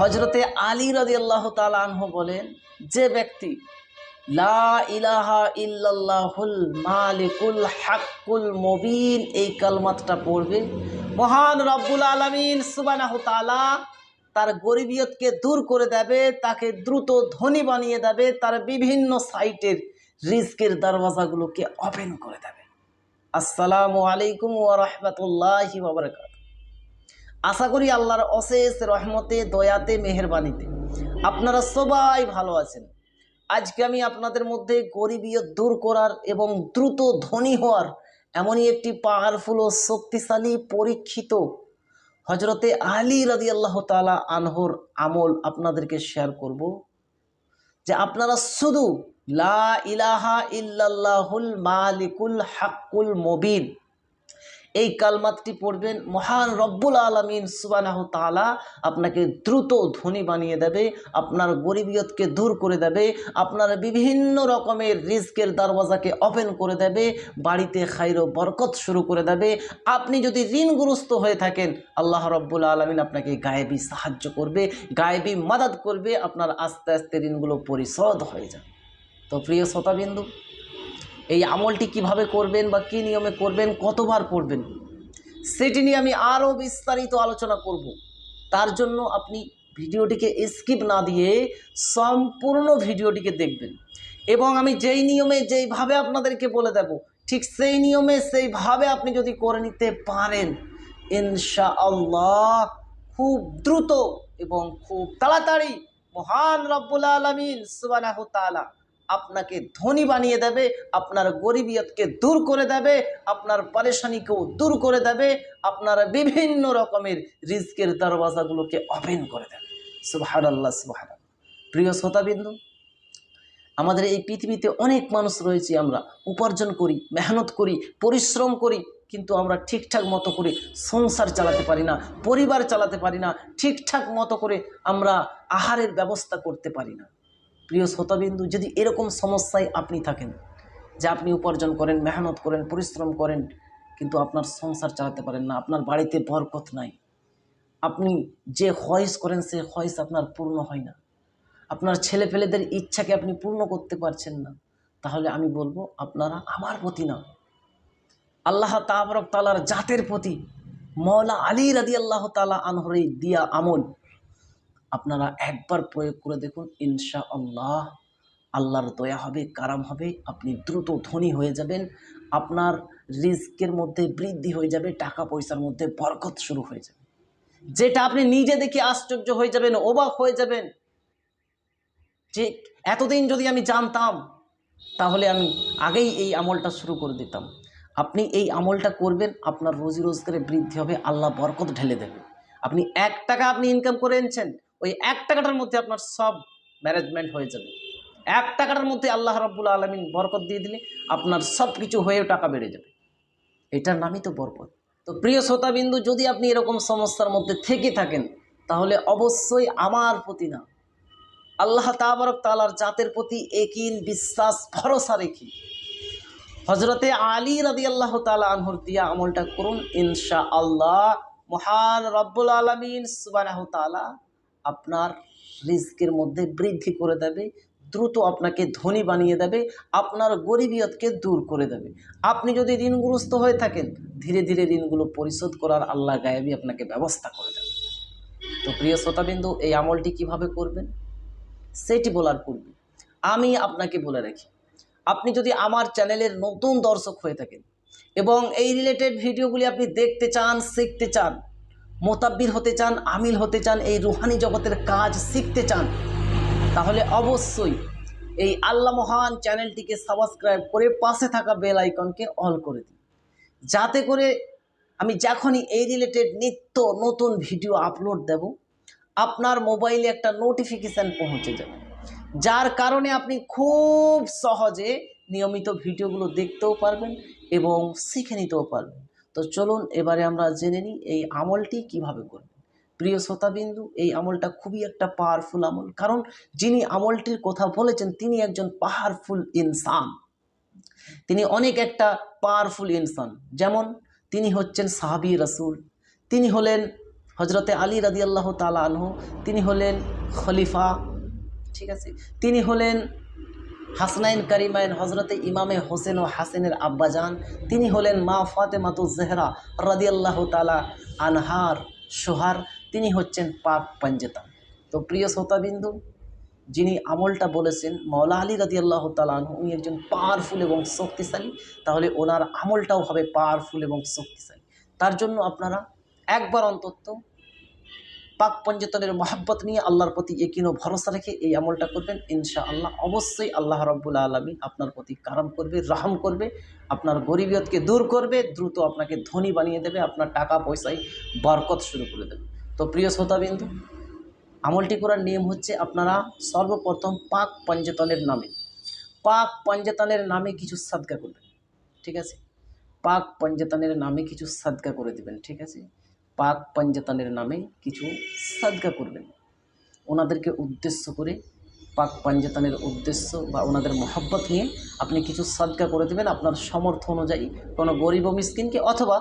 হজরতে আলী রাজি আল্লাহ তালাহ বলেন, যে ব্যক্তি, লা ইলাহা ইল্লাল্লাহুল মালিকুল হাক্কুল মবিন, এই কালমাতটা পড়বে, মহান রব্বুল আলমিন সুবানাহ তালা তার গরিবিয়তকে দূর করে দেবে, তাকে দ্রুত ধনী বানিয়ে দেবে, তার বিভিন্ন সাইটের রিস্কের দরওয়াজাগুলোকে ওপেন করে দেবে। আসসালামু আলাইকুম ওয়া বারাকাতুহু। আশা করি আল্লাহর অশেষ রহমতে, দয়াতে, মেহেরবানিতে আপনারা সবাই ভালো আছেন। আজকে আমি আপনাদের মধ্যে গরিবিয়ত দূর করার এবং দ্রুত ধনী হওয়ার এমনই একটি পাওয়ারফুল ও শক্তিশালী পরীক্ষিত হজরতে আলী রাজি আল্লাহ তালা আনহর আমল আপনাদেরকে শেয়ার করব যে আপনারা শুধু লা ইলাহা ইল্লাল্লাহুল মালিকুল হাক্কুল মবিন এই কালমাতটি পড়বেন, মহান রব্বুল আলমিন সুবানাহ তালা আপনাকে দ্রুত ধনী বানিয়ে দেবে, আপনার গরিবিয়তকে দূর করে দেবে, আপনার বিভিন্ন রকমের রিস্কের দরওয়াজাকে ওপেন করে দেবে, বাড়িতে খাইর বরকত শুরু করে দেবে। আপনি যদি ঋণগ্রস্ত হয়ে থাকেন, আল্লাহ রব্বুল আলমিন আপনাকে গায়েবী সাহায্য করবে, গায়েবী মাদাদ করবে, আপনার আস্তে আস্তে ঋণগুলো পরিশোধ হয়ে যাবে। তো প্রিয় শ্রোতাবিন্দু এই আমলটি কীভাবে করবেন বা কী নিয়মে করবেন, কতবার করবেন সেটি নিয়ে আমি আরও বিস্তারিত আলোচনা করব। তার জন্য আপনি ভিডিওটিকে স্কিপ না দিয়ে সম্পূর্ণ ভিডিওটিকে দেখবেন। এবং আমি যেই নিয়মে যেইভাবে আপনাদেরকে বলে দেব, ঠিক সেই নিয়মে সেইভাবে আপনি যদি করে নিতে পারেন ইনশা আল্লাহ খুব দ্রুত এবং খুব তাড়াতাড়ি মহান রব্বুল আলমিন সুবানাহ তালা আপনাকে ধনী বানিয়ে দেবে, আপনার গরিবিয়তকে দূর করে দেবে, আপনার পারেশানিকেও দূর করে দেবে, আপনার বিভিন্ন রকমের রিস্কের দরওয়াজাগুলোকে ওপেন করে দেবে। সুবাহান আল্লাহ সুবাহান প্রিয় শ্রোতাবিন্দু, আমাদের এই পৃথিবীতে অনেক মানুষ রয়েছে, আমরা উপার্জন করি, মেহনত করি, পরিশ্রম করি, কিন্তু আমরা ঠিকঠাক মতো করে সংসার চালাতে পারি না, পরিবার চালাতে পারি না, ঠিকঠাক মতো করে আমরা আহারের ব্যবস্থা করতে পারি না। প্রিয় শ্রোতাবিন্দু, যদি এরকম সমস্যায় আপনি থাকেন, যে আপনি উপার্জন করেন, মেহনত করেন, পরিশ্রম করেন, কিন্তু আপনার সংসার চালাতে পারেন না, আপনার বাড়িতে বরকত নাই, আপনি যে হয়েস করেন সে হয়েস আপনার পূর্ণ হয় না। আপনার ছেলে পেলেদের ইচ্ছাকে আপনি পূর্ণ করতে পারছেন না। তাহলে আমি বলব, আপনারা আমার প্রতি না। আল্লাহ তাবরক তালার জাতের প্রতি মৌলা আলী রাদি আল্লাহ তালা আনহরে দিয়া আমল আপনারা একবার প্রয়োগ করে দেখুন ইনশা আল্লাহ আল্লাহর দয়া হবে, কারাম হবে, আপনি দ্রুত ধনী হয়ে যাবেন, আপনার রিস্কের মধ্যে বৃদ্ধি হয়ে যাবে টাকা পয়সার মধ্যে বরকত শুরু হয়ে যাবে। যেটা আপনি নিজে দেখে আশ্চর্য হয়ে যাবেন, অবাক হয়ে যাবেন। যে এতদিন যদি আমি জানতাম, তাহলে আমি আগেই এই আমলটা শুরু করে দিতাম। আপনি এই আমলটা করবেন, আপনার রোজি রোজগারে বৃদ্ধি হবে, আল্লাহ বরকত ঢেলে দেবে। আপনি এক টাকা আপনি ইনকাম করে এনেছেন ওই এক টাকাটার মধ্যে আপনার সব ম্যানেজমেন্ট হয়ে যাবে। এক টাকাটার মধ্যে আল্লাহ রব্বুল আলমিন বরকত দিয়ে দিলে আপনার সব কিছু হয়েও টাকা বেড়ে যাবে। এটার নামই তো বরকত। তো প্রিয় শ্রোতাবিন্দু, যদি আপনি এরকম সমস্যার মধ্যে থেকে থাকেন, তাহলে অবশ্যই আমার প্রতি না। আল্লাহ তাবারক তালার জাতের প্রতি একিন বিশ্বাস, ভরসা রেখে হজরতে আলী রাদি আল্লাহ তালা আনহর দিয়া আমলটা করুন। ইনশা আল্লাহ মহান রব্বুল আলমিন সুবানাহ তালা আপনার রিস্কের মধ্যে বৃদ্ধি করে দেবে, দ্রুত আপনাকে ধনী বানিয়ে দেবে, আপনার গরিবিয়তকে দূর করে দেবে। আপনি যদি ঋণগ্রস্ত হয়ে থাকেন, ধীরে ধীরে ঋণগুলো পরিশোধ করার আল্লাহ গায়েবী আপনাকে ব্যবস্থা করে দেবে। তো প্রিয় শ্রোতাবিন্দু, এই আমলটি কীভাবে করবেন? সেটি বলার পূর্বে আমি আপনাকে বলে রাখি, আপনি যদি আমার চ্যানেলের নতুন দর্শক হয়ে থাকেন এবং এই রিলেটেড ভিডিওগুলি আপনি দেখতে চান, শিখতে চান মোতাব্বির হতে চান, আমিল হতে চান, এই রুহানি জগতের কাজ শিখতে চান, তাহলে অবশ্যই এই আল্লাহ মহান চ্যানেলটিকে সাবস্ক্রাইব করে পাশে থাকা বেল আইকনকে অল করে দিন। যাতে করে আমি যখনই এই রিলেটেড নিত্য নতুন ভিডিও আপলোড দেব, আপনার মোবাইলে একটা নোটিফিকেশান পৌঁছে যাবে। যার কারণে আপনি খুব সহজে নিয়মিত ভিডিওগুলো দেখতেও পারবেন এবং শিখে নিতেও পারবেন। তো চলুন এবারে আমরা জেনে নিই এই আমলটি কীভাবে করবেন। প্রিয় শ্রোতাবিন্দু, এই আমলটা খুবই একটা পাওয়ারফুল আমল। কারণ যিনি আমলটির কথা বলেছেন, তিনি একজন পাওয়ারফুল ইনসান তিনি অনেক একটা পাওয়ারফুল ইনসান যেমন তিনি হচ্ছেন সাহাবি রসুল। তিনি হলেন হজরতে আলী রাদি আল্লাহ তালা আনহু। তিনি হলেন খলিফা। ঠিক আছে? তিনি হলেন হাসনাইন কারিমাইন হজরতে ইমামে হোসেন ও হাসেনের আব্বাজান, তিনি হলেন মা ফাতেমাতু জেহরা রাদিয়াল্লাহ তালা আনহার সোহার, তিনি হচ্ছেন পাক পাঞ্জেতান তো প্রিয় শ্রোতাবিন্দু, যিনি আমলটা বলেছেন মৌলা আলী রাদি আল্লাহ উনি একজন পাওয়ারফুল এবং শক্তিশালী, তাহলে ওনার আমলটাও হবে পাওয়ারফুল এবং শক্তিশালী। তার জন্য আপনারা একবার অন্তত পাক পঞ্জতনের মহাব্বত নিয়ে আল্লাহর প্রতি একিন ভরসা রেখে এই আমলটা করবেন ইনশা আল্লাহ অবশ্যই আল্লাহ রব্বুল আলমী আপনার প্রতি কারাম করবে, রাহম করবে, আপনার গরিবিয়তকে দূর করবে, দ্রুত আপনাকে ধনী বানিয়ে দেবে, আপনার টাকা পয়সায় বরকত শুরু করে দেবে। তো প্রিয় শ্রোতাবিন্দু, আমলটি করার নিয়ম হচ্ছে আপনারা সর্বপ্রথম পাক পঞ্জতনের নামে, পাক পঞ্জতনের নামে কিছু সাদকা করবেন, ঠিক আছে? পাক পঞ্জতনের নামে কিছু সাদকা করে দেবেন, ঠিক আছে? পাক পঞ্জতনের নামে কিছু সাদকা করবেন। ওনাদেরকে উদ্দেশ্য করে পাক পঞ্জতনের উদ্দেশ্য বা ওনাদের মহব্বত নিয়ে আপনি কিছু সাদকা করে দেবেন আপনার সমর্থ অনুযায়ী। কোনো গরিব ও মিসকিনকে অথবা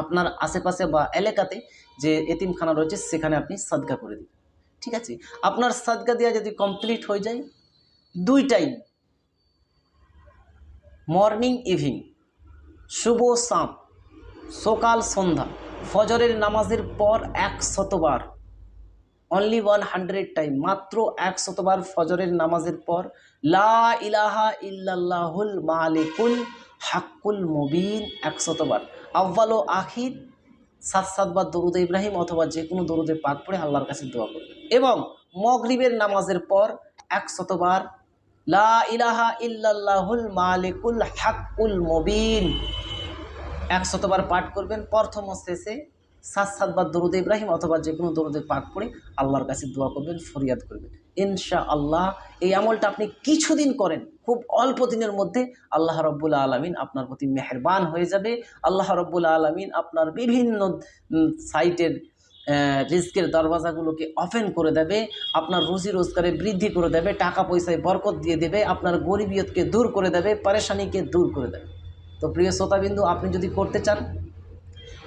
আপনার আশেপাশে বা এলাকাতে যে এতিমখানা রয়েছে, সেখানে আপনি সাদকা করে দিবেন। ঠিক আছে? আপনার সাদকা দেওয়া যদি কমপ্লিট হয়ে যায়, দুই টাইম, মর্নিং ইভিনিং, শুভ সাম সকাল সন্ধ্যা ফজরের নামাজের পর এক শতবার। অনলি ওয়ান হান্ড্রেড টাইম মাত্র এক শতবার ফজরের নামাজের পর, লা ইলাহা ইল্লাল্লাহুল মালিকুল হাক্কুল মুবিন এক শতবার। আব্বাল ও আখির, সাত সাতবার দরুদ ইব্রাহিম অথবা যে কোনো দরুদে পাক পড়ে আল্লাহর কাছে দোয়া করবেন। এবং মগরিবের নামাজের পর এক শতবার, লা ইলাহা ইল্লাল্লাহুল মালিকুল হাক্কুল মুবিন এক শতবার পাঠ করবেন, প্রথম শেষে সাত সাতবার দরুদ ইব্রাহিম অথবা যে কোনো দরুদে পাঠ করে আল্লাহর কাছে দোয়া করবেন, ফরিয়াদ করবেন। ইনশা আল্লাহ এই আমলটা আপনি কিছুদিন করেন, খুব অল্প দিনের মধ্যে আল্লাহ রব্বুল আলমিন আপনার প্রতি মেহরবান হয়ে যাবে। আল্লাহ রব্বুল আলমিন আপনার বিভিন্ন সাইটের রিস্কের দরওয়াজাগুলোকে ওপেন করে দেবে, আপনার রুজি রোজগারে বৃদ্ধি করে দেবে, টাকা পয়সায় বরকত দিয়ে দেবে, আপনার গরিবিয়তকে দূর করে দেবে, পরেশানিকে দূর করে দেবে। তো প্রিয় শ্রোতাবিন্দু, আপনি যদি করতে চান,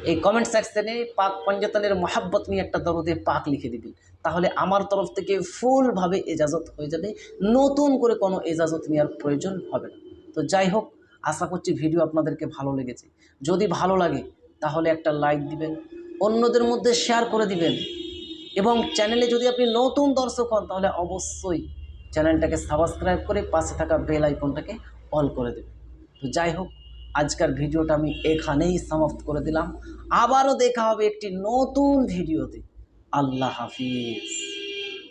এই কমেন্ট সেকশনে পাক পঞ্জতনের মহাব্বত নিয়ে একটা দরদে পাক লিখে দিবেন। তাহলে আমার তরফ থেকে ফুলভাবে এজাজত হয়ে যাবে। নতুন করে কোনো এজাজত নেওয়ার প্রয়োজন হবে না। তো যাই হোক, আশা করছি ভিডিও আপনাদেরকে ভালো লেগেছে। যদি ভালো লাগে, তাহলে একটা লাইক দিবেন, অন্যদের মধ্যে শেয়ার করে দিবেন। এবং চ্যানেলে যদি আপনি নতুন দর্শক হন, তাহলে অবশ্যই চ্যানেলটাকে সাবস্ক্রাইব করে পাশে থাকা বেল আইকনটাকে অল করে দেবেন। তো যাই হোক আজকের ভিডিওটা আমি এখানেই সমাপ্ত করে দিলাম। আবারও দেখা হবে একটি নতুন ভিডিওতে। আল্লাহ হাফিজ।